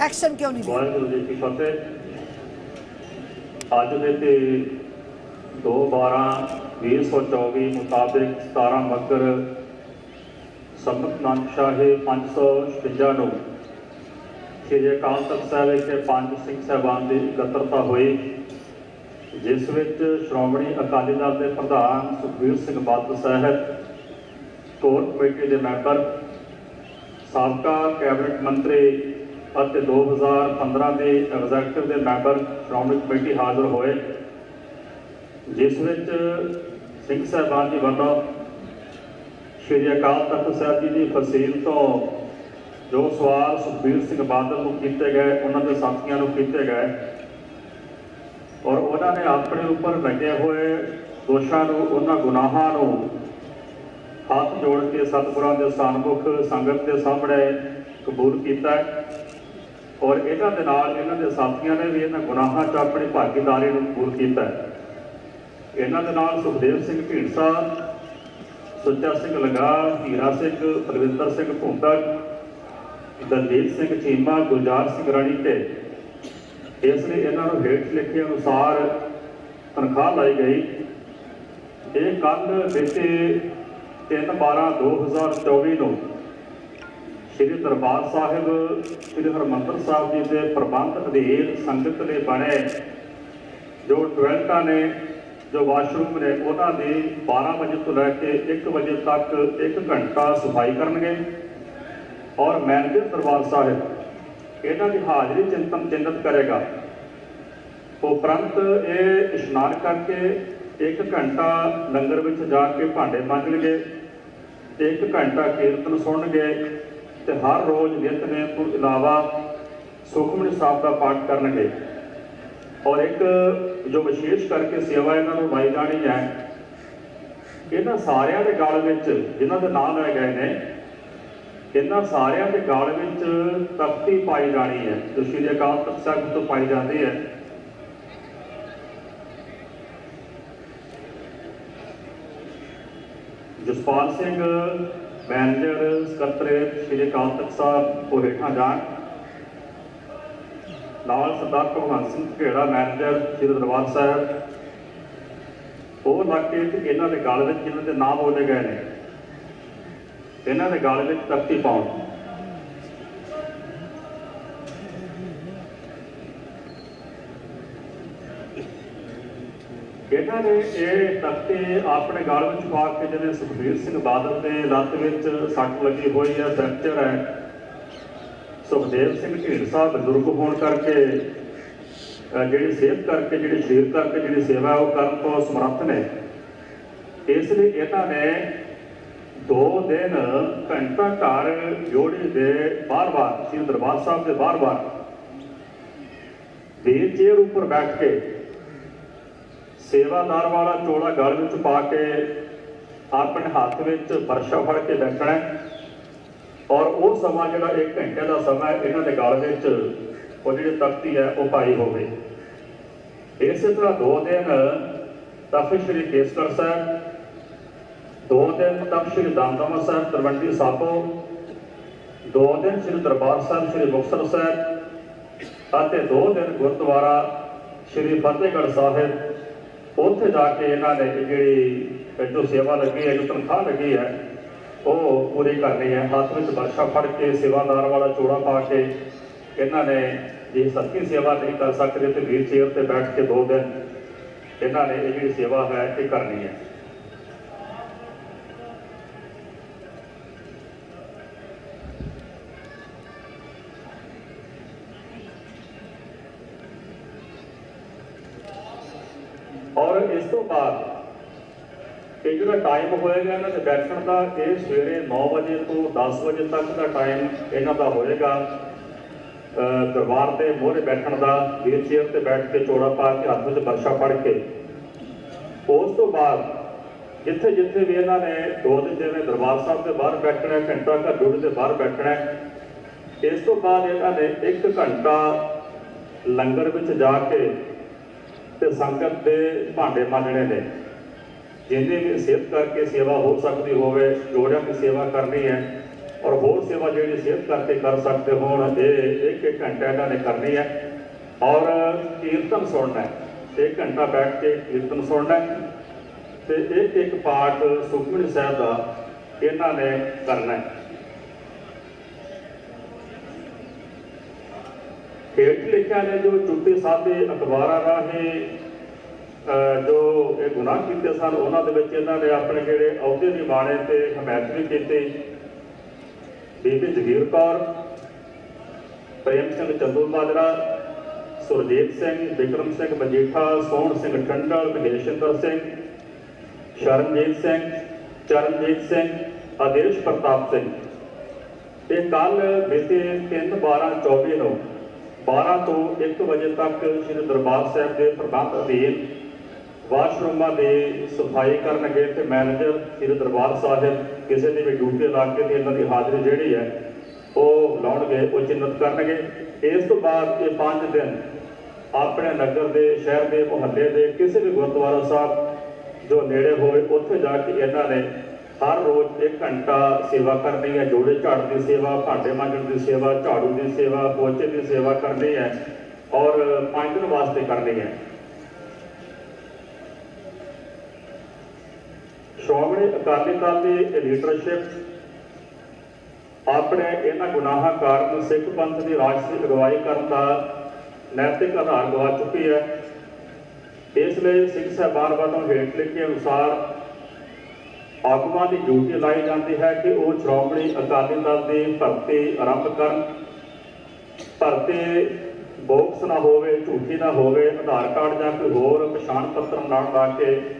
Action ਕਿਉਂ ਨਹੀਂ ਲਿਆ ਵਾਹਿਗੁਰੂ ਜੀ ਕੀ ਫਤਿਹ ਅੱਜ ਦੇ ਤੇ 2/12/2024 ਮੁਤਾਬਿਕ 17 ਮੱਗਰ ਸੰਮਤ ਨਾਨਕ ਸ਼ਾਹੀ 556 ਨੂੰ ਸ੍ਰੀ ਅਕਾਲ ਤਖਤ ਸਾਹਿਬ ਵਿਖੇ ਪੰਜ ਸਿੰਘ ਸਾਹਿਬਾਨ ਦੀ ਇਕੱਤਰਤਾ ਹੋਈ ਜਿਸ ਵਿੱਚ ਸ਼੍ਰੋਮਣੀ ਅਕਾਲੀ ਦਲ ਦੇ ਪ੍ਰਧਾਨ ਸੁਖਬੀਰ ਸਿੰਘ ਬਾਦਲ ਸਾਹਿਬ ਕੋਰ ਕਮੇਟੀ ਦੇ ਮੈਂਬਰ ਸਾਬਕਾ ਕੈਬਨਿਟ ਮੰਤਰੀ ਅਤੇ 2015 ਦੇ ਐਗਜ਼ੈਕਟਿਵ ਦੇ ਮੈਂਬਰ ਸ਼੍ਰੋਮਣੀ ਕਮੇਟੀ ਹਾਜ਼ਰ ਹੋਏ, ਜਿਸ ਵਿੱਚ ਸਿੰਘ ਸਾਹਿਬਾਨ ਜੀ ਵੱਲੋਂ ਸ਼੍ਰੀ ਅਕਾਲ ਤਖਤ ਸਾਹਿਬ ਜੀ ਦੀ ਫਸੀਲ ਤੋਂ ਜੋ ਸਵਾਲ ਸੁਖਬੀਰ ਸਿੰਘ ਬਾਦਲ ਨੂੰ ਕੀਤੇ ਗਏ, ਉਹਨਾਂ ਦੇ ਸਾਥੀਆਂ ਨੂੰ ਕੀਤੇ ਗਏ, ਔਰ ਉਹਨਾਂ ਨੇ ਆਪਣੇ ਉੱਪਰ ਲੱਗੇ ਹੋਏ ਦੋਸ਼ਾਂ ਨੂੰ, ਉਹਨਾਂ ਗੁਨਾਹਾਂ ਨੂੰ ਹੱਥ ਜੋੜ ਕੇ ਸਤਿਗੁਰਾਂ ਦੇ ਸਨਮੁਖ ਸੰਗਤ ਦੇ ਸਾਹਮਣੇ ਕਬੂਲ ਕੀਤਾ ਔਰ ਇਹਨਾਂ ਦੇ ਨਾਲ ਇਹਨਾਂ ਦੇ ਸਾਥੀਆਂ ਨੇ ਵੀ ਇਹਨਾਂ ਗੁਨਾਹਾਂ 'ਚ ਆਪਣੀ ਭਾਗੀਦਾਰੀ ਨੂੰ ਕਬੂਲ ਕੀਤਾ ਇਹਨਾਂ ਦੇ ਨਾਲ ਸੁਖਦੇਵ ਸਿੰਘ ਢੀਂਡਸਾ ਸੁੱਚਾ ਸਿੰਘ ਲਗਾ ਹੀਰਾ ਸਿੰਘ ਪ੍ਰਵਿੰਦਰ ਸਿੰਘ ਭੁੰਦਕ ਦਲਦੀਪ ਸਿੰਘ ਚੀਮਾ, ਗੁਲਜ਼ਾਰ ਸਿੰਘ ਰਾਣੀ ਤੇ ਇਸ ਲਈ ਇਹਨਾਂ ਨੂੰ ਹੇਠ ਲਿਖੇ ਅਨੁਸਾਰ ਤਨਖਾਹ ਲਾਈ ਗਈ। ਇਹ ਕੱਲ ਬੀਤੇ 3/12/2024 ਨੂੰ ਸ੍ਰੀ ਦਰਬਾਰ ਸਾਹਿਬ, ਸ੍ਰੀ ਹਰਮੰਦਰ ਸਾਹਿਬ ਜੀ ਦੇ ਪ੍ਰਬੰਧ ਅਧੀਨ ਸੰਗਤ ਨੇ ਬਣੇ। ਜੋ ਟੋਇਲਟਾਂ ਨੇ, ਜੋ ਵਾਸ਼ਰੂਮ ਨੇ, ਉਹਨਾਂ ਦੀ 12 ਵਜੇ ਤੋਂ ਲੈ ਕੇ 1 ਵਜੇ ਤੱਕ 1 ਘੰਟਾ ਸਫ਼ਾਈ ਕਰਨਗੇ। ਔਰ ਮੈਨੇਜਰ ਦਰਬਾਰ ਸਾਹਿਬ, ਇਹਨਾਂ ਦੀ ਹਾਜ਼ਰੀ ਚਿੰਤਨ ਚਿੰਤਤ ਕਰੇਗਾ। ਉਪਰੰਤ ਇਹ ਇਸ਼ਨਾਨ ਕਰਕੇ 1 ਘੰਟਾ ਲੰਗਰ ਵਿੱਚ ਜਾ ਕੇ ਭਾਂਡੇ ਮਾਂਜਣਗੇ 1 ਘੰਟਾ ਕੀਰਤਨ ਸੁਣਨਗੇ ਤੇ ਹਰ ਰੋਜ਼ ਨਿਤਨੇਮ ਤੋਂ ਇਲਾਵਾ ਸੁਖਮਨੀ ਸਾਹਿਬ ਦਾ ਪਾਠ ਕਰਨਗੇ। ਔਰ ਇੱਕ ਜੋ ਵਿਸ਼ੇਸ਼ ਕਰਕੇ ਸੇਵਾ ਇਹਨਾਂ ਨੂੰ ਲਾਈ ਜਾਣੀ ਹੈ, ਇਹਨਾਂ ਸਾਰਿਆਂ ਦੇ ਗਲ ਵਿੱਚ ਜਿਨ੍ਹਾਂ ਦੇ ਨਾਮ ਲਏ ਗਏ ਨੇ, ਇਹਨਾਂ ਸਾਰਿਆਂ ਦੇ ਗਲ ਵਿੱਚ ਤਖਤੀ ਪਾਈ ਜਾਣੀ ਹੈ। ਜੋ ਸ਼੍ਰੀ ਅਕਾਲ ਤਖਤ ਸਾਹਿਬ ਤੋਂ ਪਾਈ ਜਾਂਦੀ ਹੈ। ਜਸਪਾਲ ਸਿੰਘ ਮੈਨੇਜਰ ਸਕੱਤਰੇਤ ਸ਼੍ਰੀ ਅਕਾਲ ਤਖਤ ਸਾਹਿਬ ਉਹ ਹੇਠਾਂ ਜਾਣ। ਨਾਲ ਸਰਦਾਰ ਭਗਵੰਤ ਸਿੰਘ ਘੇੜਾ ਮੈਨੇਜਰ ਸ਼੍ਰੀ ਦਰਬਾਰ ਸਾਹਿਬ। ਉਹ ਇਲਾਕੇ ਤੇ ਇਹਨਾਂ ਦੇ ਗਲ ਵਿੱਚ ਜਿਨ੍ਹਾਂ ਦੇ ਨਾਮ ਬੋਲੇ ਗਏ ਨੇ, ਇਹਨਾਂ ਦੇ ਗਲ ਵਿੱਚ ਤਰਤੀ ਪਾਉਣ। ਇਹਨਾਂ ਨੇ ਇਹ ਤਖਤੇ ਆਪਣੇ ਗਲ ਵਿੱਚ ਪਾ ਕੇ ਜਿਵੇਂ ਸੁਖਬੀਰ ਸਿੰਘ ਬਾਦਲ ਦੇ ਲੱਤ ਵਿੱਚ ਸੱਟ ਲੱਗੀ ਹੋਈ ਹੈ ਫ੍ਰੈਕਚਰ ਹੈ। ਸੁਖਦੇਵ ਸਿੰਘ ਢੀਂਡਸਾ ਬਜ਼ੁਰਗ ਹੋਣ ਕਰਕੇ ਜਿਹੜੀ ਸਿਹਤ ਕਰਕੇ, ਜਿਹੜੀ ਸਰੀਰ ਕਰਕੇ ਜਿਹੜੀ ਸੇਵਾ ਉਹ ਕਰਨ ਤੋਂ ਸਮਰੱਥ ਨੇ। ਇਸ ਲਈ ਇਹਨਾਂ ਨੇ ਦੋ ਦਿਨ ਘੰਟਾ ਘਰ ਜੋੜੀ ਦੇ ਬਾਰ-ਬਾਰ ਸ੍ਰੀ ਦਰਬਾਰ ਸਾਹਿਬ ਦੇ ਬਾਰ-ਬਾਰ ਵੀਲ ਚੇਅਰ ਉੱਪਰ ਬੈਠ ਕੇ ਸੇਵਾਦਾਰ ਵਾਲਾ ਚੋਲਾ ਗਲ ਵਿੱਚ ਪਾ ਕੇ ਆਪਣੇ ਹੱਥ ਵਿੱਚ ਵਰਸ਼ਾ ਫੜ ਕੇ ਬੈਠਣਾ ਔਰ ਉਹ ਸਮਾਂ ਜਿਹੜਾ 1 ਘੰਟੇ ਦਾ ਸਮਾਂ ਇਹਨਾਂ ਦੇ ਗਲ ਵਿੱਚ ਉਹ ਜਿਹੜੀ ਤਖਤੀ ਹੈ, ਉਹ ਪਾਈ ਹੋਵੇ। ਇਸੇ ਤਰ੍ਹਾਂ ਦੋ ਦਿਨ ਤਖਤ ਸ੍ਰੀ ਕੇਸਗੜ੍ਹ ਸਾਹਿਬ, ਦੋ ਦਿਨ ਤਖਤ ਸ੍ਰੀ ਦਮਦਮਾ ਸਾਹਿਬ ਤਰਵੰਡੀ ਸਾਬੋ, ਦੋ ਦਿਨ ਸ੍ਰੀ ਦਰਬਾਰ ਸਾਹਿਬ, ਸ੍ਰੀ ਮੁਕਤਸਰ ਸਾਹਿਬ, ਅਤੇ ਦੋ ਦਿਨ ਗੁਰਦੁਆਰਾ ਸ੍ਰੀ ਫਤਿਹਗੜ੍ਹ ਸਾਹਿਬ ਉੱਥੇ ਜਾ ਕੇ ਇਹਨਾਂ ਨੇ ਇਹ ਜਿਹੜੀ ਜੋ ਸੇਵਾ ਲੱਗੀ ਹੈ, ਜੋ ਤਨਖਾਹ ਲੱਗੀ ਹੈ, ਉਹ ਪੂਰੀ ਕਰਨੀ ਹੈ। ਹੱਥ ਵਿੱਚ ਵਰਸ਼ਾ ਫੜ ਕੇ, ਸੇਵਾਦਾਰ ਵਾਲਾ ਚੋੜਾ ਪਾ ਕੇ ਇਹਨਾਂ ਨੇ ਜੇ ਸੱਚੀ ਸੇਵਾ ਨਹੀਂ ਕਰ ਸਕਦੇ ਤੇ ਵੀਰ ਚੇਅਰ ਤੇ ਬੈਠ ਕੇ ਦੋ ਦਿਨ ਇਹਨਾਂ ਨੇ ਇਹ ਜਿਹੜੀ ਸੇਵਾ ਹੈ, ਇਹ ਕਰਨੀ ਹੈ ਔਰ ਇਸ ਤੋਂ ਬਾਅਦ ਇਹ ਜਿਹੜਾ ਟਾਈਮ ਹੋਏਗਾ, ਇਹਨਾਂ ਦੇ ਬੈਠਣ ਦਾ, ਇਹ ਸਵੇਰੇ 9 ਵਜੇ ਤੋਂ 10 ਵਜੇ ਤੱਕ ਦਾ ਟਾਈਮ ਇਹਨਾਂ ਦਾ ਹੋਏਗਾ। ਦਰਬਾਰ ਦੇ ਮੋਹਰੇ ਬੈਠਣ ਦਾ ਵੀਲ ਚੇਅਰ ਤੇ ਬੈਠ ਕੇ ਚੋੜਾ ਪਾ ਕੇ ਹੱਥ ਵਿੱਚ ਵਰਸ਼ਾ ਫੜ ਕੇ। ਉਸ ਤੋਂ ਬਾਅਦ ਜਿੱਥੇ ਜਿੱਥੇ ਵੀ ਇਹਨਾਂ ਨੇ ਦੋ ਦਿਨ ਜਿਵੇਂ ਦਰਬਾਰ ਸਾਹਿਬ ਦੇ ਬਾਹਰ ਬੈਠਣਾ, ਘੰਟਾ ਘਰ ਜੋੜ ਦੇ ਬਾਹਰ ਬੈਠਣਾ, ਇਸ ਤੋਂ ਬਾਅਦ ਇਹਨਾਂ ਨੇ 1 ਘੰਟਾ ਲੰਗਰ ਵਿੱਚ ਜਾ ਕੇ ਤੇ ਸੰਗਤ ਦੇ ਭਾਂਡੇ ਮਾਂਜਣੇ ਨੇ। ਜਿੰਨੇ ਵੀ ਸਿਹਤ ਕਰਕੇ ਸੇਵਾ ਹੋ ਸਕਦੀ ਹੋਵੇ ਜੋੜਿਆਂ ਦੀ ਸੇਵਾ ਕਰਨੀ ਹੈ, ਔਰ ਹੋਰ ਸੇਵਾ ਜਿਹੜੀ ਸਿਹਤ ਕਰਕੇ ਕਰ ਸਕਦੇ ਹੋਣ, ਇਹ ਇੱਕ ਇੱਕ ਘੰਟਾ ਇਹਨਾਂ ਨੇ ਕਰਨੀ ਹੈ। ਔਰ ਕੀਰਤਨ ਸੁਣਨਾ ਹੈ। ਇੱਕ ਘੰਟਾ ਬੈਠ ਕੇ ਕੀਰਤਨ ਸੁਣਨਾ ਹੈ। ਤੇ ਇੱਕ ਇੱਕ ਪਾਠ ਸੁਖਮਨੀ ਸਾਹਿਬ ਦਾ ਇਹਨਾਂ ਨੇ ਕਰਨਾ ਹੈ। ਹੇਠ ਲਿਖਿਆ ਨੇ ਜੋ ਚੁੱਪੇ ਸਾਦੇ ਅਖਬਾਰਾਂ ਰਾਹੀਂ ਜੋ ਇਹ ਗੁਨਾਹ ਕੀਤੇ ਸਨ, ਉਹਨਾਂ ਦੇ ਵਿੱਚ ਇਹਨਾਂ ਨੇ ਆਪਣੇ ਜਿਹੜੇ ਅਹੁਦੇ ਦੀ ਬਾਣੇ ਤੇ ਹਮਾਇਤ ਵੀ ਕੀਤੀ। ਬੀਬੀ ਜਗੀਰ ਕੌਰ, ਪ੍ਰੇਮ ਸਿੰਘ ਚੰਦੂ ਮਾਜਰਾ ਸੁਰਜੀਤ ਸਿੰਘ, ਵਿਕਰਮ ਸਿੰਘ ਮਜੀਠਾ, ਸੋਹਣ ਸਿੰਘ ਟੰਡਲ ਮਹੇਸ਼ਿੰਦਰ ਸਿੰਘ, ਸ਼ਰਨਜੀਤ ਸਿੰਘ, ਚਰਨਜੀਤ ਸਿੰਘ, ਆਦੇਸ਼ ਪ੍ਰਤਾਪ ਸਿੰਘ। ਇਹ ਕੱਲ ਬੀਤੇ 3 12 24 ਨੂੰ 12 ਤੋਂ 1 ਵਜੇ ਤੱਕ ਸ੍ਰੀ ਦਰਬਾਰ ਸਾਹਿਬ ਦੇ ਪ੍ਰਬੰਧ ਅਧੀਨ ਵਾਸ਼ਰੂਮਾਂ ਦੀ ਸਫ਼ਾਈ ਕਰਨਗੇ ਤੇ ਮੈਨੇਜਰ ਸ੍ਰੀ ਦਰਬਾਰ ਸਾਹਿਬ ਕਿਸੇ ਦੀ ਵੀ ਡਿਊਟੀ ਲਾ ਕੇ ਤੇ ਇਹਨਾਂ ਦੀ ਹਾਜ਼ਰੀ ਜਿਹੜੀ ਹੈ, ਉਹ ਲਾਉਣਗੇ, ਉਹ ਚਿੰਨਤ ਕਰਨਗੇ। ਇਸ ਤੋਂ ਬਾਅਦ ਇਹ 5 ਦਿਨ ਆਪਣੇ ਨਗਰ ਦੇ, ਸ਼ਹਿਰ ਦੇ ਮੁਹੱਲੇ ਦੇ ਕਿਸੇ ਵੀ ਗੁਰਦੁਆਰਾ ਸਾਹਿਬ ਜੋ ਨੇੜੇ ਹੋਵੇ, ਉੱਥੇ ਜਾ ਕੇ ਇਹਨਾਂ ਨੇ ਹਰ ਰੋਜ਼ 1 ਘੰਟਾ ਸੇਵਾ ਕਰਨੀ ਹੈ। ਜੋੜੇ ਝਾੜ ਦੀ ਸੇਵਾ, ਭਾਂਡੇ ਮਾਂਜਣ ਦੀ ਸੇਵਾ, ਝਾੜੂ ਦੀ ਸੇਵਾ, ਪੋਚੇ ਦੀ ਸੇਵਾ ਕਰਨੀ ਹੈ ਔਰ 5 ਦਿਨ ਵਾਸਤੇ ਕਰਨੀ ਹੈ। ਸ਼੍ਰੋਮਣੀ ਅਕਾਲੀ ਦਲ ਦੀ ਲੀਡਰਸ਼ਿਪ ਆਪਣੇ ਇਹਨਾਂ ਗੁਨਾਹਾਂ ਕਾਰਨ ਸਿੱਖ ਪੰਥ ਦੀ ਰਾਜਸੀ ਅਗਵਾਈ ਕਰਨ ਦਾ ਨੈਤਿਕ ਆਧਾਰ ਗਵਾ ਚੁੱਕੀ ਹੈ। ਇਸ ਲਈ ਸਿੱਖ ਸਾਹਿਬਾਨ ਵੱਲੋਂ ਹੇਠ ਲਿਖੇ ਅਨੁਸਾਰ ਆਗੂਆਂ ਦੀ ਡਿਊਟੀ ਲਾਈ ਜਾਂਦੀ ਹੈ ਕਿ ਉਹ ਸ਼੍ਰੋਮਣੀ ਅਕਾਲੀ ਦਲ ਦੀ ਭਰਤੀ ਆਰੰਭ ਕਰਨ। ਭਰਤੀ ਬੋਕਸ ਨਾ ਹੋਵੇ, ਝੂਠੀ ਨਾ ਹੋਵੇ, ਆਧਾਰ ਕਾਰਡ ਜਾਂ ਕੋਈ ਹੋਰ ਪਛਾਣ ਪੱਤਰ ਨਾਲ ਲਾ ਕੇ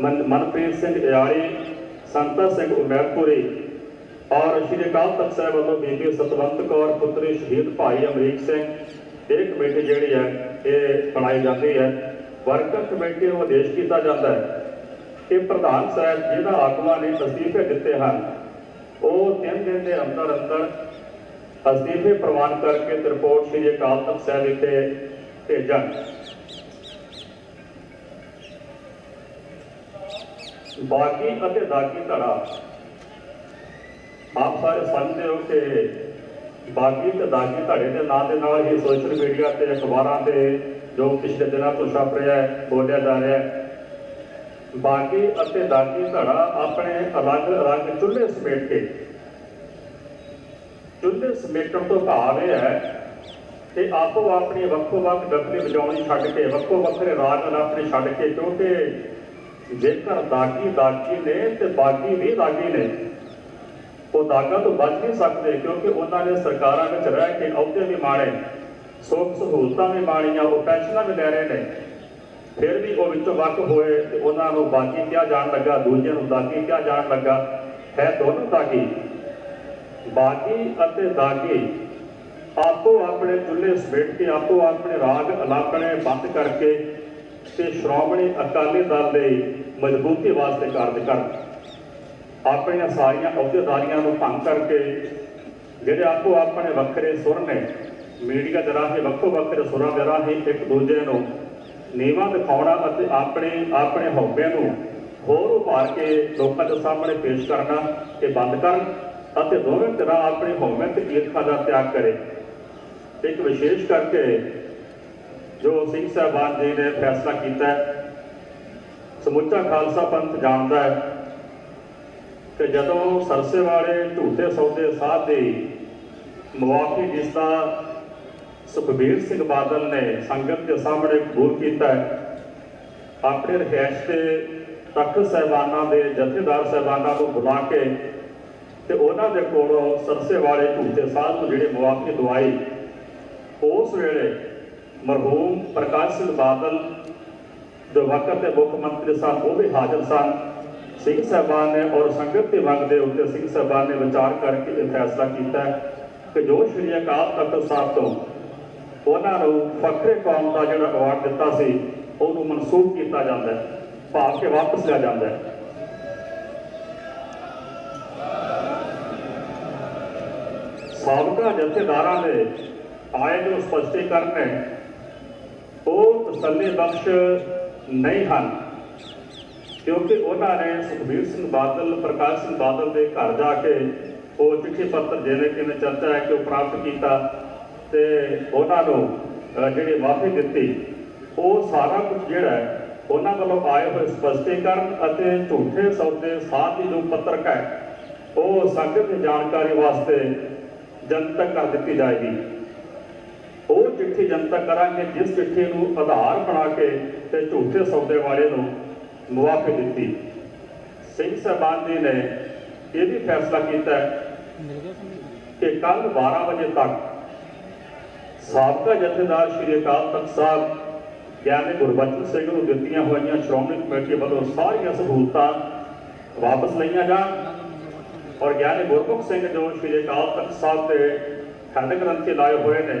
ਮਨਪ੍ਰੀਤ ਸਿੰਘ ਇਆਲੀ ਸੰਤਾ ਸਿੰਘ ਉਮੈਰਪੁਰੀ ਔਰ ਸ਼੍ਰੀ ਅਕਾਲ ਤਖਤ ਸਾਹਿਬ ਵੱਲੋਂ ਬੀਬੀ ਸਤਵੰਤ ਕੌਰ ਪੁੱਤਰੀ ਸ਼ਹੀਦ ਭਾਈ ਅਮਰੀਕ ਸਿੰਘ। ਇਹ ਕਮੇਟੀ ਜਿਹੜੀ ਹੈ, ਇਹ ਬਣਾਈ ਜਾਂਦੀ ਹੈ। ਵਰਕਰ ਕਮੇਟੀ ਨੂੰ ਆਦੇਸ਼ ਕੀਤਾ ਜਾਂਦਾ ਹੈ। ਕਿ ਪ੍ਰਧਾਨ ਸਾਹਿਬ ਜਿਹਨਾਂ ਆਗੂਆਂ ਨੇ ਅਸਤੀਫੇ ਦਿੱਤੇ ਹਨ, ਉਹ ਤਿੰਨ ਦਿਨ ਦੇ ਅੰਦਰ ਅੰਦਰ ਅਸਤੀਫੇ ਪ੍ਰਵਾਨ ਕਰਕੇ ਰਿਪੋਰਟ ਸ਼੍ਰੀ ਅਕਾਲ ਤਖਤ ਸਾਹਿਬ ਵਿਖੇ ਭੇਜਣ। ਬਾਗੀ ਅਤੇ ਦਾਗੀ ਧੜਾ। ਆਪ ਸਾਰੇ ਸਮਝਦੇ ਹੋ ਕਿ ਬਾਗੀ ਤੇ ਦਾਗੀ ਧੜੇ ਦੇ ਨਾਂ ਦੇ ਨਾਲ ਹੀ ਸੋਸ਼ਲ ਮੀਡੀਆ ਤੇ ਅਖਬਾਰਾਂ ਤੇ ਜੋ ਪਿਛਲੇ ਦਿਨਾਂ ਤੋਂ ਛਪ ਰਿਹਾ ਹੈ, ਬੋਲਿਆ ਜਾ ਰਿਹਾ ਹੈ। ਬਾਗੀ ਅਤੇ ਦਾਗੀ ਧੜਾ ਆਪਣੇ ਅਲੱਗ ਅਲੱਗ ਚੁੱਲ੍ਹੇ ਸਮੇਟ ਕੇ। ਚੁੱਲ੍ਹੇ ਸਮੇਟਣ ਤੋਂ ਭਾਵ ਇਹ ਹੈ ਕਿ ਆਪੋ ਆਪਣੀ ਵੱਖੋ ਵੱਖ ਡੱਬੇ ਵਜਾਉਣੀ ਛੱਡ ਕੇ ਵੱਖੋ ਵੱਖਰੇ ਰਾਗ ਆਪਣੇ ਛੱਡ ਕੇ, ਕਿਉਂਕਿ ਜੇਕਰ ਦਾਗੀ ਦਾਗੀ ਨੇ ਤੇ ਬਾਗੀ ਵੀ ਦਾਗੀ ਨੇ, ਉਹ ਦਾਗਾ ਤੋਂ ਬਚ ਨਹੀਂ ਸਕਦੇ ਕਿਉਂਕਿ ਉਹਨਾਂ ਨੇ ਸਰਕਾਰਾਂ ਵਿੱਚ ਰਹਿ ਕੇ ਅਹੁਦੇ ਵੀ ਮਾਣੇ ਸੁੱਖ ਸਹੂਲਤਾਂ ਵੀ ਮਾਣੀਆਂ ਉਹ ਪੈਨਸ਼ਨਾਂ ਵੀ ਲੈ ਰਹੇ ਨੇ। ਫਿਰ ਵੀ ਉਹ ਵਿੱਚੋਂ ਵੱਖ ਹੋਏ ਤੇ ਉਹਨਾਂ ਨੂੰ ਬਾਗੀ ਕਿਹਾ ਜਾਣ ਲੱਗਾ, ਦੂਜਿਆਂ ਨੂੰ ਦਾਗੀ ਕਿਹਾ ਜਾਣ ਲੱਗਾ। ਹੈ ਦੋਨੋਂ ਦਾਗੀ। ਬਾਗੀ ਅਤੇ ਦਾਗੀ ਆਪੋ ਆਪਣੇ ਚੁੱਲ੍ਹੇ ਸਮੇਟ ਕੇ, ਆਪੋ ਆਪਣੇ ਰਾਗ ਅਲਾਪਣੇ ਬੰਦ ਕਰਕੇ ਤੇ ਸ਼੍ਰੋਮਣੀ ਅਕਾਲੀ ਦਲ ਦੇ ਮਜ਼ਬੂਤੀ ਵਾਸਤੇ ਕਾਰਜ ਕਰਨ। ਆਪਣੀਆਂ ਸਾਰੀਆਂ ਅਹੁਦੇਦਾਰੀਆਂ ਨੂੰ ਭੰਗ ਕਰਕੇ ਜਿਹੜੇ ਆਪੋ ਆਪਣੇ ਵੱਖਰੇ ਸੁਰ ਨੇ, ਮੀਡੀਆ ਦੇ ਰਾਹੀਂ ਵੱਖੋ ਵੱਖਰੇ ਸੁਰਾਂ ਦੇ ਰਾਹੀਂ ਇੱਕ ਦੂਜੇ ਨੂੰ ਨੀਵਾਂ ਦਿਖਾਉਣਾ ਅਤੇ ਆਪਣੇ ਆਪਣੇ ਹਉਮੈ ਨੂੰ ਹੋਰ ਉਭਾਰ ਕੇ ਲੋਕਾਂ ਦੇ ਸਾਹਮਣੇ ਪੇਸ਼ ਕਰਨਾ, ਇਹ ਬੰਦ ਕਰਨ ਅਤੇ ਦੋਵੇਂ ਤਰ੍ਹਾਂ ਆਪਣੇ ਹਉਮੈ ਤੇ ਈਰਖਾ ਦਾ ਤਿਆਗ ਕਰੇ। ਇੱਕ ਵਿਸ਼ੇਸ਼ ਕਰਕੇ ਜੋ ਸਿੰਘ ਸਾਹਿਬਾਨ ਜੀ ਨੇ ਫੈਸਲਾ ਕੀਤਾ ਹੈ, ਸਮੁੱਚਾ ਖਾਲਸਾ ਪੰਥ ਜਾਣਦਾ ਹੈ ਕਿ ਜਦੋਂ ਸਰਸੇ ਵਾਲੇ ਝੂਠੇ ਸੌਦੇ ਸਾਧ ਦੇ ਮੁਆਫੀ ਜਿਸ ਦਾ ਸੁਖਬੀਰ ਸਿੰਘ ਬਾਦਲ ਨੇ ਸੰਗਤ ਦੇ ਸਾਹਮਣੇ ਕਬੂਲ ਕੀਤਾ ਹੈ ਆਪਣੇ ਰਹਿਸ਼ ਤੇ ਤਖਤ ਸਹਿਬਾਨਾਂ ਦੇ ਜਥੇਦਾਰ ਸਹਿਬਾਨਾਂ ਨੂੰ ਬੁਲਾ ਕੇ ਤੇ ਉਹਨਾਂ ਦੇ ਕੋਲੋਂ ਸਰਸੇ ਵਾਲੇ ਝੂਠੇ ਸਾਧ ਨੂੰ ਜਿਹੜੇ ਮੁਆਫੀ ਦਵਾਈ, ਉਸ ਵੇਲੇ ਮਰਹੂਮ ਪ੍ਰਕਾਸ਼ ਸਿੰਘ ਬਾਦਲ, ਜੋ ਵਕਤ ਦੇ ਮੁੱਖ ਮੰਤਰੀ ਸਨ, ਉਹ ਵੀ ਹਾਜ਼ਰ ਸਨ। ਸਿੰਘ ਸਾਹਿਬਾਨ ਨੇ ਔਰ ਸੰਗਤ ਦੀ ਮੰਗ ਦੇ ਉੱਤੇ ਸਿੰਘ ਸਾਹਿਬਾਨ ਨੇ ਵਿਚਾਰ ਕਰਕੇ ਇਹ ਫੈਸਲਾ ਕੀਤਾ ਕਿ ਜੋ ਸ਼੍ਰੀ ਅਕਾਲ ਤਖਤ ਸਾਹਿਬ ਤੋਂ ਉਹਨਾਂ ਨੂੰ ਫਖਰੇ ਕੌਮ ਦਾ ਜਿਹੜਾ ਅਵਾਰਡ ਦਿੱਤਾ ਸੀ, ਉਹਨੂੰ ਮਨਸੂਖ ਕੀਤਾ ਜਾਂਦਾ ਹੈ, ਭਾਵ ਕਿ ਵਾਪਸ ਲਿਆ ਜਾਂਦਾ ਹੈ। ਸਾਬਕਾ ਜਥੇਦਾਰਾਂ ਦੇ ਆਏ ਜੋ ਸਪਸ਼ਟੀਕਰਨ ਨੇ ਉਹ ਤਸੱਲੀ ਬਖਸ਼ ਨਹੀਂ ਹਨ, ਕਿਉਂਕਿ ਉਹਨਾਂ ਨੇ ਸੁਖਬੀਰ ਸਿੰਘ ਬਾਦਲ, ਪ੍ਰਕਾਸ਼ ਸਿੰਘ ਬਾਦਲ ਦੇ ਘਰ ਜਾ ਕੇ ਉਹ ਚਿੱਠੀ ਪੱਤਰ ਜਿਵੇਂ ਕਿ ਮੈਂ ਚਰਚਾ ਹੈ ਕਿ ਉਹ ਪ੍ਰਾਪਤ ਕੀਤਾ ਤੇ ਉਹਨਾਂ ਨੂੰ ਜਿਹੜੀ ਮਾਫੀ ਦਿੱਤੀ, ਉਹ ਸਾਰਾ ਕੁਝ ਜਿਹੜਾ ਹੈ, ਉਹਨਾਂ ਵੱਲੋਂ ਆਏ ਹੋਏ ਸਪਸ਼ਟੀਕਰਨ ਅਤੇ ਝੂਠੇ ਸੌਦੇ ਸਾਥ ਦੀ ਜੋ ਪੱਤਰਕ ਹੈ, ਉਹ ਸੰਗਤ ਦੀ ਜਾਣਕਾਰੀ ਵਾਸਤੇ ਜਨਤਕ ਕਰ ਦਿੱਤੀ ਜਾਏਗੀ। ਉਹ ਚਿੱਠੀ ਜਨਤਕ ਕਰਾਂਗੇ, ਜਿਸ ਚਿੱਠੀ ਨੂੰ ਆਧਾਰ ਬਣਾ ਕੇ ਤੇ ਝੂਠੇ ਸੌਦੇ ਵਾਲੇ ਨੂੰ ਮੁਆਫੀ ਦਿੱਤੀ। ਸਿੰਘ ਸਾਹਿਬਾਨ ਜੀ ਨੇ ਇਹ ਵੀ ਫੈਸਲਾ ਕੀਤਾ ਕਿ ਕੱਲ 12 ਵਜੇ ਤੱਕ ਸਾਬਕਾ ਜਥੇਦਾਰ ਸ਼੍ਰੀ ਅਕਾਲ ਤਖਤ ਸਾਹਿਬ, ਗਿਆਨੀ ਗੁਰਬਚਨ ਸਿੰਘ ਨੂੰ ਦਿੱਤੀਆਂ ਹੋਈਆਂ ਸ਼੍ਰੋਮਣੀ ਕਮੇਟੀ ਵੱਲੋਂ ਸਾਰੀਆਂ ਸਹੂਲਤਾਂ ਵਾਪਸ ਲਈਆਂ ਜਾਣ ਔਰ ਗਿਆਨੀ ਗੁਰਮੁਖ ਸਿੰਘ ਜੋ ਸ਼੍ਰੀ ਅਕਾਲ ਤਖਤ ਸਾਹਿਬ ਦੇ ਖੰਡ ਗ੍ਰੰਥੀ ਲਾਏ ਹੋਏ ਨੇ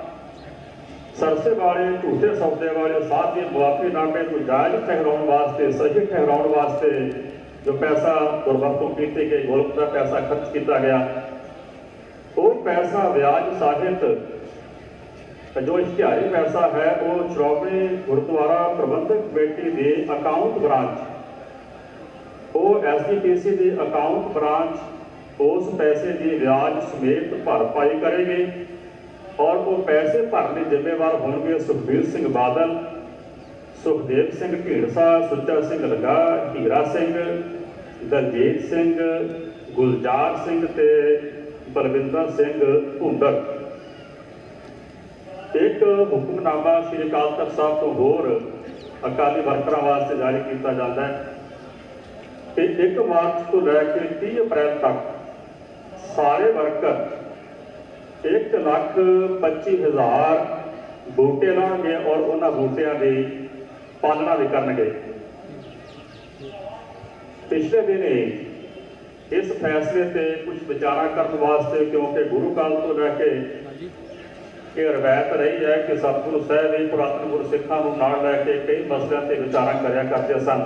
ਸਰਸੇ ਵਾਲੇ, ਝੂਠੇ ਸੌਦੇ ਵਾਲੇ, ਸਾਧ ਦੀ ਮੁਆਫੀਨਾਮੇ ਨੂੰ ਜਾਇਜ਼ ਠਹਿਰਾਉਣ ਵਾਸਤੇ, ਸਹੀ ਠਹਿਰਾਉਣ ਵਾਸਤੇ ਜੋ ਪੈਸਾ ਦੁਰਵਰਤੋਂ ਕੀਤੀ ਗਈ ਮੁਲਕ ਦਾ ਪੈਸਾ ਖਰਚ ਕੀਤਾ ਗਿਆ। ਉਹ ਪੈਸਾ ਵਿਆਜ ਸਾਹਿਤ ਜੋ ਇਸ਼ਤਿਹਾਰੀ ਪੈਸਾ ਹੈ, ਉਹ ਸ਼੍ਰੋਮਣੀ ਗੁਰਦੁਆਰਾ ਪ੍ਰਬੰਧਕ ਕਮੇਟੀ ਦੇ ਅਕਾਊਂਟ ਬ੍ਰਾਂਚ ਉਹ ਐਸਜੀਪੀਸੀ ਦੇ ਅਕਾਊਂਟ ਬ੍ਰਾਂਚ ਉਸ ਪੈਸੇ ਦੀ ਵਿਆਜ ਸਮੇਤ ਭਰਪਾਈ ਕਰੇਗੀ। ਔਰ ਉਹ ਪੈਸੇ ਭਰਨ ਦੇ ਜ਼ਿੰਮੇਵਾਰ ਹੋਣਗੇ ਸੁਖਬੀਰ ਸਿੰਘ ਬਾਦਲ, ਸੁਖਦੇਵ ਸਿੰਘ ਢੀਂਡਸਾ, ਸੁੱਚਾ ਸਿੰਘ ਲਗਾ ਹੀਰਾ ਸਿੰਘ, ਦਲਜੀਤ ਸਿੰਘ, ਗੁਲਜ਼ਾਰ ਸਿੰਘ ਤੇ ਬਲਵਿੰਦਰ ਸਿੰਘ ਭੁੰਡਰ। ਇੱਕ ਹੁਕਮਨਾਮਾ ਸ਼੍ਰੀ ਅਕਾਲ ਤਖਤ ਸਾਹਿਬ ਤੋਂ ਹੋਰ ਅਕਾਲੀ ਵਰਕਰਾਂ ਵਾਸਤੇ ਜਾਰੀ ਕੀਤਾ ਜਾਂਦਾ ਹੈ ਕਿ 1 ਮਾਰਚ ਤੋਂ ਲੈ ਕੇ 30 ਅਪ੍ਰੈਲ ਤੱਕ ਸਾਰੇ ਵਰਕਰ 1 ਲੱਖ 25 ਹਜ਼ਾਰ ਬੂਟੇ ਲਾਉਣਗੇ ਔਰ ਉਹਨਾਂ ਬੂਟਿਆਂ ਦੀ ਪਾਲਣਾ ਵੀ ਕਰਨਗੇ। ਪਿਛਲੇ ਦਿਨੇ ਇਸ ਫੈਸਲੇ ਤੇ ਕੁਝ ਵਿਚਾਰਾਂ ਕਰਨ ਵਾਸਤੇ ਕਿਉਂਕਿ ਗੁਰੂ ਕਾਲ ਤੋਂ ਲੈ ਕੇ ਇਹ ਰਵਾਇਤ ਰਹੀ ਹੈ ਕਿ ਸਤਿਗੁਰੂ ਸਾਹਿਬ ਇਹ ਪੁਰਾਤਨ ਗੁਰਸਿੱਖਾਂ ਨੂੰ ਨਾਲ ਲੈ ਕੇ ਕਈ ਮਸਲਿਆਂ ਤੇ ਵਿਚਾਰਾਂ ਕਰਿਆ ਕਰਦੇ ਸਨ।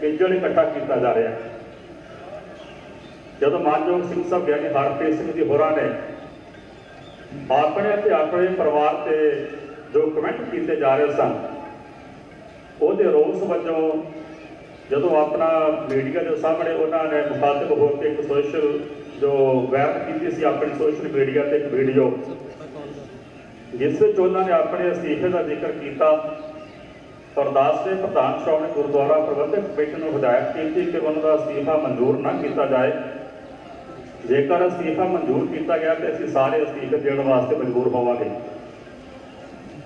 ਕਿੰਜਲ ਇਕੱਠਾ ਕੀਤਾ ਜਾ ਰਿਹਾ। ਹੈ ਜਦੋਂ ਮਾਨਯੋਗ ਸਿੰਘ ਸਾਹਿਬ ਗਿਆਨੀ ਹਰਪ੍ਰੀਤ ਸਿੰਘ ਜੀ ਹੋਰਾਂ ਨੇ ਆਪਣੇ ਤੇ ਆਪਣੇ ਪਰਿਵਾਰ ਤੇ ਜੋ ਕਮੈਂਟ ਕੀਤੇ ਜਾ ਰਹੇ ਸਨ, ਉਹਦੇ ਰੋਸ ਵਜੋਂ ਜਦੋਂ ਆਪਣਾ ਮੀਡੀਆ ਦੇ ਸਾਹਮਣੇ ਉਹਨਾਂ ਨੇ ਮੁਖਾਤਬ ਹੋ ਕੇ ਇੱਕ ਸੋਸ਼ਲ ਜੋ ਵਾਇਰਲ ਕੀਤੀ ਸੀ, ਆਪਣੀ ਸੋਸ਼ਲ ਮੀਡੀਆ ਤੇ ਇੱਕ ਵੀਡੀਓ ਜਿਸ ਵਿੱਚ ਉਹਨਾਂ ਨੇ ਆਪਣੇ ਅਸਤੀਫੇ ਦਾ ਜ਼ਿਕਰ ਕੀਤਾ। ਅਰਦਾਸ ਦੇ ਪ੍ਰਧਾਨ ਸ਼੍ਰੋਮਣੀ ਗੁਰਦੁਆਰਾ ਪ੍ਰਬੰਧਕ ਕਮੇਟੀ ਨੂੰ ਹਦਾਇਤ ਕੀਤੀ ਕਿ ਉਹਨਾਂ ਦਾ ਅਸਤੀਫਾ ਮਨਜ਼ੂਰ ਨਾ ਕੀਤਾ ਜਾਏ। ਜੇਕਰ ਅਸਤੀਫਾ ਮਨਜ਼ੂਰ ਕੀਤਾ ਗਿਆ ਤੇ ਅਸੀਂ ਸਾਰੇ ਅਸਤੀਫੇ ਦੇਣ ਵਾਸਤੇ ਮਜਬੂਰ ਹੋਵਾਂਗੇ।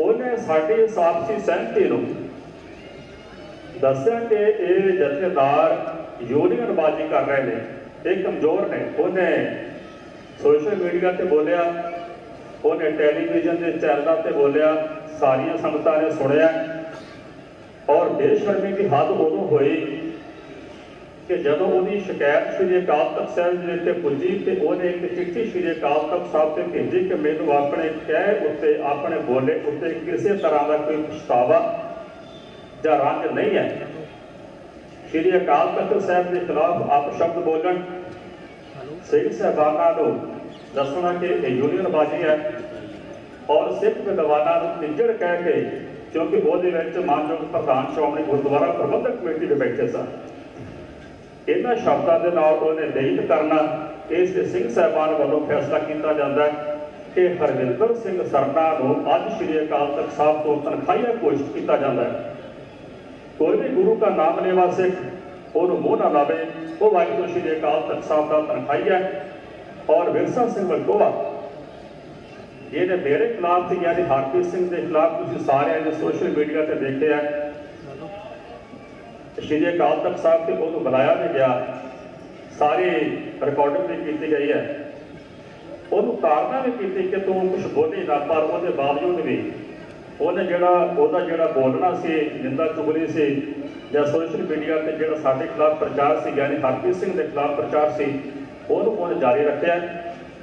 ਉਹਨੇ ਸਾਡੀ ਸਾਫਸੀ ਸਹਿਮਤੀ ਨੂੰ ਦੱਸਿਆ ਕਿ ਇਹ ਜਥੇਦਾਰ ਯੂਨੀਅਨਬਾਜ਼ੀ ਕਰ ਰਹੇ ਨੇ। ਇਹ ਕਮਜ਼ੋਰ ਨੇ। ਉਹਨੇ ਸੋਸ਼ਲ ਮੀਡੀਆ ਤੇ ਬੋਲਿਆ, ਉਹਨੇ ਟੈਲੀਵਿਜ਼ਨ ਦੇ ਚੈਨਲਾਂ ਤੇ ਬੋਲਿਆ, ਸਾਰੀਆਂ ਸੰਗਤਾਂ ਨੇ ਸੁਣਿਆ। ਔਰ ਬੇਸ਼ਰਮੀ ਦੀ ਹੱਦ ਉਦੋਂ ਹੋਈ ਕਿ ਜਦੋਂ ਉਹਦੀ ਸ਼ਿਕਾਇਤ ਸ੍ਰੀ ਅਕਾਲ ਤਖਤ ਸਾਹਿਬ ਦੇ ਉੱਤੇ ਪੁੱਜੀ ਤੇ ਉਹਨੇ ਇੱਕ ਚਿੱਠੀ ਸ੍ਰੀ ਅਕਾਲ ਤਖਤ ਸਾਹਿਬ ਤੇ ਭੇਜੀ ਕਿ ਮੈਨੂੰ ਆਪਣੇ ਕਹਿ ਉੱਤੇ, ਆਪਣੇ ਬੋਲੇ ਉੱਤੇ ਕਿਸੇ ਤਰ੍ਹਾਂ ਦਾ ਕੋਈ ਪਛਤਾਵਾ ਜਾਂ ਰੰਗ ਨਹੀਂ ਹੈ। ਸ੍ਰੀ ਅਕਾਲ ਤਖਤ ਸਾਹਿਬ ਦੇ ਖਿਲਾਫ ਆਪ ਸ਼ਬਦ ਬੋਲਣ। ਸਿੰਘ ਸਾਹਿਬਾਨਾਂ ਨੂੰ ਦੱਸਣਾ ਕਿ ਇਹ ਯੂਨੀਅਨਬਾਜ਼ੀ ਹੈ ਔਰ ਸਿੱਖ ਵਿਦਵਾਨਾਂ ਨੂੰ ਨਿੱਜੜ ਕਹਿ ਕੇ ਕਿਉਂਕਿ ਉਹਦੇ ਵਿੱਚ ਮਾਨਯੋਗ ਪ੍ਰਧਾਨ ਸ਼੍ਰੋਮਣੀ ਗੁਰਦੁਆਰਾ ਪ੍ਰਬੰਧਕ ਕਮੇਟੀ ਦੇ ਬੈਠੇ ਸਨ। ਇਹਨਾਂ ਸ਼ਬਦਾਂ ਦੇ ਨਾਲ ਉਹਨੇ ਦਲਿਤ ਕਰਨਾ, ਇਸ ਸਿੰਘ ਸਾਹਿਬਾਨ ਵੱਲੋਂ ਫੈਸਲਾ ਕੀਤਾ ਜਾਂਦਾ ਹੈ ਕਿ ਹਰਵਿੰਦਰ ਸਿੰਘ ਸਰਨਾ ਨੂੰ ਅੱਜ ਸ੍ਰੀ ਅਕਾਲ ਤਖਤ ਸਾਹਿਬ ਤੋਂ ਤਨਖਾਹੀਆ ਘੋਸ਼ਿਤ ਕੀਤਾ ਜਾਂਦਾ ਹੈ। ਕੋਈ ਵੀ ਗੁਰੂ ਦਾ ਨਾਮ ਲੈਵਾ ਸਿੱਖ, ਉਹਨੂੰ ਮੋਹ ਨਾ ਲਾਵੇ। ਉਹ ਵਾਹਿਗੁਰੂ ਸ੍ਰੀ ਅਕਾਲ ਤਖਤ ਸਾਹਿਬ ਦਾ ਤਨਖਾਹੀਆ ਹੈ। ਔਰ ਵਿਰਸਾ ਸਿੰਘ ਵਲਟੋਆ ਜਿਹੜੇ ਮੇਰੇ ਖਿਲਾਫ ਤੇ ਯਾਨੀ ਹਰਪ੍ਰੀਤ ਸਿੰਘ ਦੇ ਖਿਲਾਫ ਤੁਸੀਂ ਸਾਰਿਆਂ ਨੇ ਸੋਸ਼ਲ ਮੀਡੀਆ ਤੇ ਦੇਖਿਆ। ਸ਼੍ਰੀ ਅਕਾਲ ਤਖਤ ਸਾਹਿਬ ਤੇ ਉਹਨੂੰ ਬੁਲਾਇਆ ਨਹੀਂ ਗਿਆ। ਸਾਰੀ ਰਿਕਾਰਡਿੰਗ ਵੀ ਕੀਤੀ ਗਈ ਹੈ। ਉਹਨੂੰ ਤਾੜਨਾ ਵੀ ਕੀਤੀ ਕਿ ਤੂੰ ਕੁਝ ਬੋਲੀ ਨਾ, ਪਰ ਉਹਦੇ ਬਾਵਜੂਦ ਵੀ ਉਹਨੇ ਜਿਹੜਾ, ਉਹਦਾ ਜਿਹੜਾ ਬੋਲਣਾ ਸੀ ਨਿੰਦਾ ਚੁਗਲੀ ਸੀ, ਜਾਂ ਸੋਸ਼ਲ ਮੀਡੀਆ ਤੇ ਜਿਹੜਾ ਸਾਡੇ ਖਿਲਾਫ ਪ੍ਰਚਾਰ ਸੀ, ਯਾਨੀ ਹਰਪ੍ਰੀਤ ਸਿੰਘ ਦੇ ਖਿਲਾਫ ਪ੍ਰਚਾਰ ਸੀ, ਉਹਨੂੰ ਉਹਨੇ ਜਾਰੀ ਰੱਖਿਆ।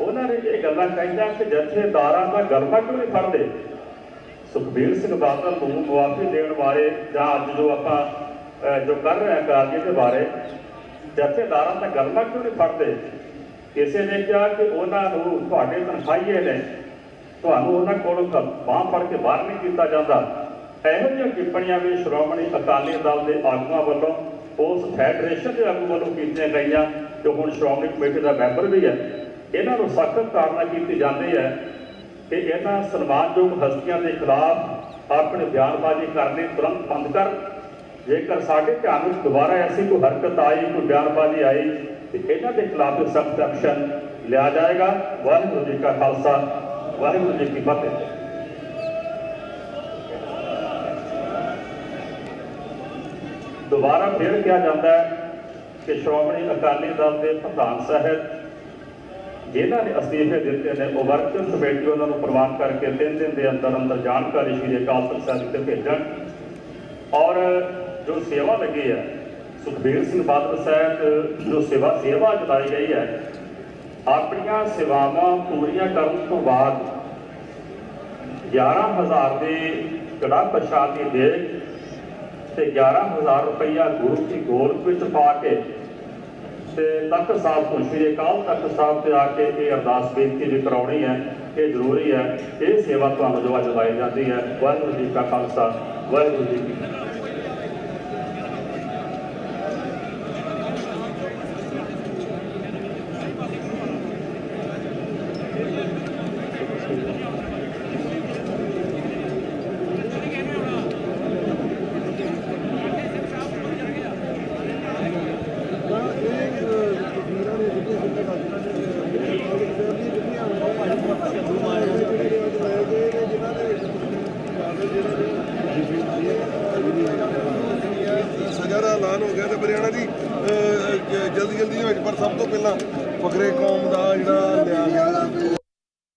ਉਹਨਾਂ ਨੇ ਇਹ ਗੱਲਾਂ ਕਹੀਆਂ ਕਿ ਜਥੇਦਾਰਾਂ ਦਾ ਗਲਮਾ ਕਿਉਂ ਨਹੀਂ ਫੜਦੇ? ਸੁਖਬੀਰ ਸਿੰਘ ਬਾਦਲ ਨੂੰ ਮੁਆਫੀ ਦੇਣ ਬਾਰੇ ਜਾਂ ਅੱਜ ਜੋ ਆਪਾਂ ਜੋ ਕਰ ਰਹੇ ਹਾਂ ਕਾਰਜ ਦੇ ਬਾਰੇ ਜਥੇਦਾਰਾਂ ਦਾ ਗਲਮਾ ਕਿਉਂ ਨਹੀਂ ਫੜਦੇ? ਕਿਸੇ ਨੇ ਕਿਹਾ ਕਿ ਉਹਨਾਂ ਨੂੰ ਤੁਹਾਡੇ ਤਨਖਾਹੀਏ ਨੇ, ਤੁਹਾਨੂੰ ਉਹਨਾਂ ਕੋਲੋਂ ਬਾਹ ਫੜ ਕੇ ਬਾਹਰ ਨਹੀਂ ਕੀਤਾ ਜਾਂਦਾ। ਇਹੋ ਜਿਹੀਆਂ ਟਿੱਪਣੀਆਂ ਵੀ ਸ਼੍ਰੋਮਣੀ ਅਕਾਲੀ ਦਲ ਦੇ ਆਗੂਆਂ ਵੱਲੋਂ, ਉਸ ਫੈਡਰੇਸ਼ਨ ਦੇ ਆਗੂ ਵੱਲੋਂ ਕੀਤੀਆਂ ਗਈਆਂ, ਜੋ ਹੁਣ ਸ਼੍ਰੋਮਣੀ ਕਮੇਟੀ ਦਾ ਮੈਂਬਰ ਵੀ ਹੈ। ਇਹਨਾਂ ਨੂੰ ਸਖਤ ਕਾਰਨਾ ਕੀਤੀ ਜਾਂਦੀ ਹੈ ਕਿ ਇਹਨਾਂ ਸਨਮਾਨਯੋਗ ਹਸਤੀਆਂ ਦੇ ਖਿਲਾਫ ਆਪਣੀ ਬਿਆਨਬਾਜ਼ੀ ਕਰਨੀ ਤੁਰੰਤ ਬੰਦ ਕਰ। ਜੇਕਰ ਸਾਡੇ ਧਿਆਨ ਵਿੱਚ ਦੁਬਾਰਾ ਐਸੀ ਕੋਈ ਹਰਕਤ ਆਈ, ਕੋਈ ਬਿਆਨਬਾਜ਼ੀ ਆਈ, ਤੇ ਇਹਨਾਂ ਦੇ ਖਿਲਾਫ ਸਖਤ ਐਕਸ਼ਨ ਲਿਆ ਜਾਏਗਾ। ਵਾਹਿਗੁਰੂ ਜੀ ਕਾ ਖਾਲਸਾ, ਵਾਹਿਗੁਰੂ ਜੀ ਕੀ ਫਤਿਹ। ਦੁਬਾਰਾ ਫਿਰ ਕਿਹਾ ਜਾਂਦਾ ਹੈ ਕਿ ਸ਼੍ਰੋਮਣੀ ਅਕਾਲੀ ਦਲ ਦੇ ਪ੍ਰਧਾਨ ਸਾਹਿਬ ਇਹਨਾਂ ਨੇ ਅਸਤੀਫੇ ਦਿੱਤੇ ਨੇ, ਉਹ ਵਰਕਿੰਗ ਕਮੇਟੀ ਉਹਨਾਂ ਨੂੰ ਪ੍ਰਵਾਨ ਕਰਕੇ ਤਿੰਨ ਦਿਨ ਦੇ ਅੰਦਰ ਅੰਦਰ ਜਾਣਕਾਰੀ ਸ਼੍ਰੀ ਅਕਾਲ ਤਖਤ ਸਾਹਿਬ ਤੇ ਭੇਜਣ। ਔਰ ਜੋ ਸੇਵਾ ਲੱਗੀ ਹੈ, ਸੁਖਬੀਰ ਸਿੰਘ ਬਾਦਲ ਸਾਹਿਬ, ਜੋ ਸੇਵਾ ਸੇਵਾ ਚਲਾਈ ਗਈ ਹੈ, ਆਪਣੀਆਂ ਸੇਵਾਵਾਂ ਪੂਰੀਆਂ ਕਰਨ ਤੋਂ ਬਾਅਦ 11000 ਦੀ ਕੜਾ ਪ੍ਰਸ਼ਾਦ ਦੀ ਦੇਗ ਤੇ 11000 ਰੁਪਈਆ ਗੁਰੂ ਕੀ ਗੋਲਕ ਵਿੱਚ ਪਾ ਕੇ ਤੇ ਤਖਤ ਸਾਹਿਬ ਤੋਂ ਸ਼੍ਰੀ ਅਕਾਲ ਤਖਤ ਸਾਹਿਬ ਤੇ ਆ ਕੇ ਇਹ ਅਰਦਾਸ ਬੇਨਤੀ ਵੀ ਕਰਾਉਣੀ ਹੈ, ਇਹ ਜ਼ਰੂਰੀ ਹੈ, ਇਹ ਸੇਵਾ ਤੁਹਾਨੂੰ ਜੋ ਅੱਜ ਲਗਾਈ ਜਾਂਦੀ ਹੈ। ਵਾਹਿਗੁਰੂ ਜੀ ਕਾ ਖਾਲਸਾ, ਵਾਹਿਗੁਰੂ ਜੀ ਕੀ